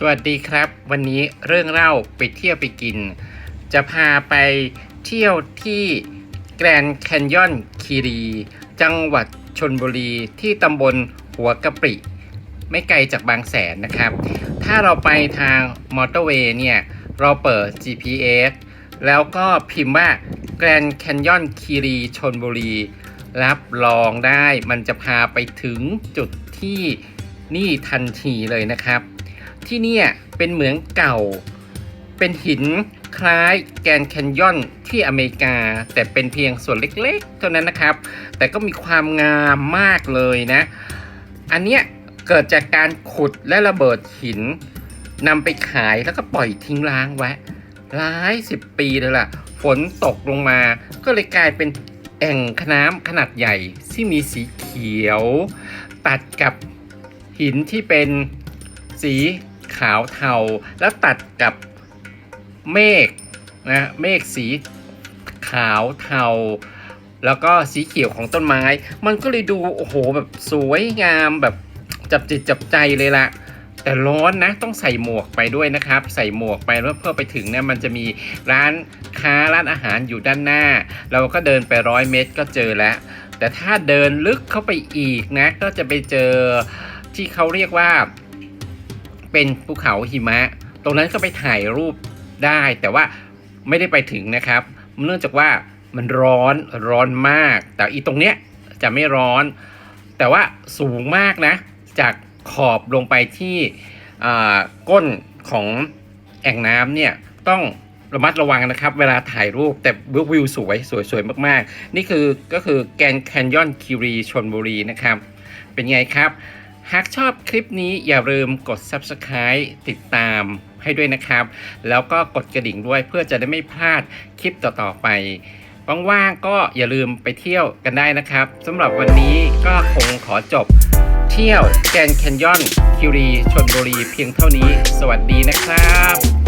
สวัสดีครับ วันนี้เรื่องเล่าไปเที่ยวไปกิน จะพาไปเที่ยวที่แกรนด์แคนยอนคีรี จังหวัดชนบุรีที่ตำบลหัวกะปริ ไม่ไกลจากบางแสนนะครับ ถ้าเราไปทางมอเตอร์เวย์เนี่ย เราเปิด GPS แล้วก็พิมพ์ว่าแกรนด์แคนยอนคีรีชนบุรี รับรองได้มันจะพาไปถึงจุดที่นี่ทันทีเลยนะครับ ที่นี่เป็นเหมืองเก่า เป็นหินคล้ายแกนแคนยอนที่อเมริกา แต่เป็นเพียงส่วนเล็กๆ เท่านั้นนะครับ แต่ก็มีความงามมากเลยนะ อันเนี้ยเกิดจากการขุดและระเบิดหินนำไปขายแล้วก็ปล่อยทิ้งร้างไว้หลายสิบปีเลยล่ะ ฝนตกลงมา ก็เลยกลายเป็นแอ่งน้ำขนาดใหญ่ที่มีสีเขียว ตัดกับหินที่เป็นสี ขาวเทาแล้วตัดกับเมฆนะเมฆสีขาวเทา แล้วก็สีเขียวของต้นไม้ มันก็เลยดูโอ้โหแบบสวยงามแบบจับจิตจับใจเลยละแต่ร้อนนะต้องใส่หมวกไปด้วยนะครับ ใส่หมวกไปแล้วเพื่อไปถึงเนี่ยมันจะมีร้านค้าร้านอาหารอยู่ด้านหน้า เราก็เดินไปร้อยเมตรก็เจอแล้ว แต่ถ้าเดินลึกเข้าไปอีกนะ ก็จะไปเจอที่เขาเรียกว่า เป็นภูเขาหิมะ ตรงนั้นก็ไปถ่ายรูปได้แต่ว่าไม่ได้ไปถึงนะครับ เนื่องจากว่ามันร้อนร้อนมาก แต่อีตรงเนี้ยจะไม่ร้อน แต่ว่าสูงมากนะ จากขอบลงไปที่อ่าก้นของแอ่งน้ำเนี่ยต้องระมัดระวังนะครับ เวลาถ่ายรูปแต่วิวสวยสวยสวยมาก ๆ นี่คือก็คือแกนแคนยอนคิรีชนบุรีนะครับ เป็นไงครับ หากชอบคลิปนี้อย่าลืมกด Subscribe ติดตามให้ด้วยนะครับ แล้วก็กดกระดิ่งด้วยเพื่อจะได้ไม่พลาดคลิปต่อๆไปว่างๆก็อย่าลืมไปเที่ยวกันได้นะครับสำหรับวันนี้ก็คงขอจบ เที่ยวแกรนแคนยอนคิรีชนบุรีเพียงเท่านี้ สวัสดีนะครับ